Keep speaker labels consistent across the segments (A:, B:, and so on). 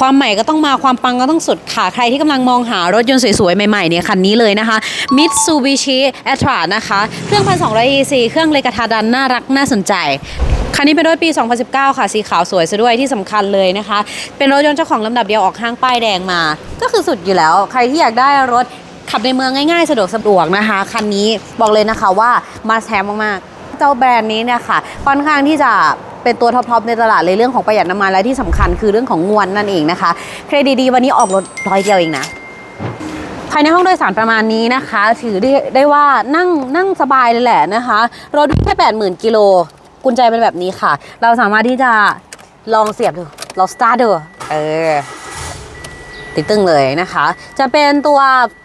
A: ความใหม่ก็ต้องมาความปังก็ต้องสุดค่ะ ใครที่กำลังมองหารถยนต์สวยๆ ใหม่ๆเนี่ยคันนี้เลยนะคะ Mitsubishi a t r a นะคะ เครื่อง 1,200 EC เครื่องเลกาทาดันน่ารักน่าสนใจคันนี้เป็นรถปี 2019 ค่ะ สีขาวสวยซะด้วยที่สำคัญเลยนะคะ เป็นรถยนต์เจ้าของลำดับเดียวออกห้างป้ายแดงมา ก็คือสุดอยู่แล้ว ใครที่อยากได้รถขับในเมืองง่ายๆ สะดวกสะดวกนะคะ คันนี้บอกเลยนะคะว่ามาแซมมากๆ เจ้าแบรนด์นี้เนี่ยค่ะ ค่อนข้างที่จะ เป็นตัวท็อปๆในตลาดเลยเรื่องของประหยัดน้ำมันและที่สำคัญคือเรื่องของงวนนั่นเองนะคะ เครดิตดีวันนี้ออกรถร้อยเดียวเองนะภายในห้องโดยสารประมาณนี้นะคะ ถือได้ได้ว่านั่งนั่งสบายเลยแหละนะคะรถวิ่งแค่80,000กิโลกุญแจเป็นแบบนี้ค่ะ เราสามารถที่จะลองเสียบดูลองสตาร์ทดูเออ ติดตึงเลยนะคะ จะเป็นตัว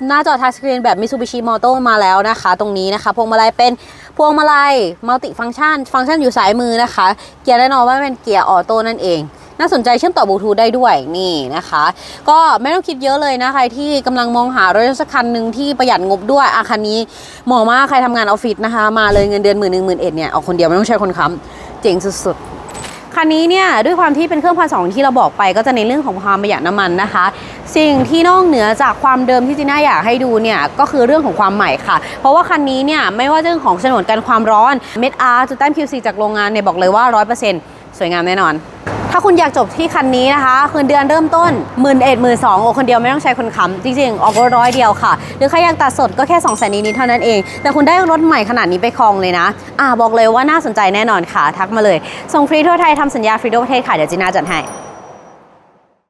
A: หน้าจอทัชสกรีนแบบ Mitsubishi Moto มาแล้วนะคะ ตรงนี้นะคะ พวงมาลัยเป็นพวงมาลัยมัลติฟัง c t ชัน ฟังก์ชันอยู่ซ้ายมือนะคะ เกียร์แน่นอนว่าเป็นเกียร์ออโต้นั่นเองน่าสนใจเชื่อมต่อบลูทูธได้ด้วยนี่นะคะ ก็ไม่ต้องคิดเยอะเลยนะใครที่กำลังมองหารถสักคันหนึ่งที่ประหยัดงบด้วยอาคันนี้เหมาะมากใครทำงานออฟฟิศนะคะ มาเลยเงินเดือนหมื่นหนึ่งหมื่นเอ็ดเนี่ยเอาคนเดียวไม่ต้องใช้คนค้ำเจ๋งสุดๆ คันนี้เนี่ยด้วยความที่เป็นเครื่องพันสองที่เราบอกไปก็จะในเรื่องของความประหยัดน้ำมันนะคะ สิ่งที่นอกเหนือจากความเดิมที่จีน่าอยากให้ดูเนี่ยก็คือเรื่องของความใหม่ค่ะ เพราะว่าคันนี้เนี่ยไม่ว่าเรื่องของฉนวนกันความร้อนเม็ดอาร์จุดแต้ม QC จากโรงงานเนี่ยบอกเลยว่า 100%สวยงามแน่นอน ถ้าคุณอยากจบที่คันนี้นะคะ คืนเดือนเริ่มต้น 1 1 0 0 0 0 2 0 0โอคนเดียวไม่ต้องใช้คนค้ำจริงๆ ออกรถร้อยเดียวค่ะ หรือใครอยากตัดสดก็แค่2องแสนนิดเท่านั้นเอง แต่คุณได้รถใหม่ขนาดนี้ไปครองเลยนะ อ่าบอกเลยว่าน่าสนใจแน่นอนค่ะ ทักมาเลย ส่งฟรีทั่วไทยทำสัญญาฟรีทั่วประเทศค่ะ เดี๋ยวจีน่าจัดให้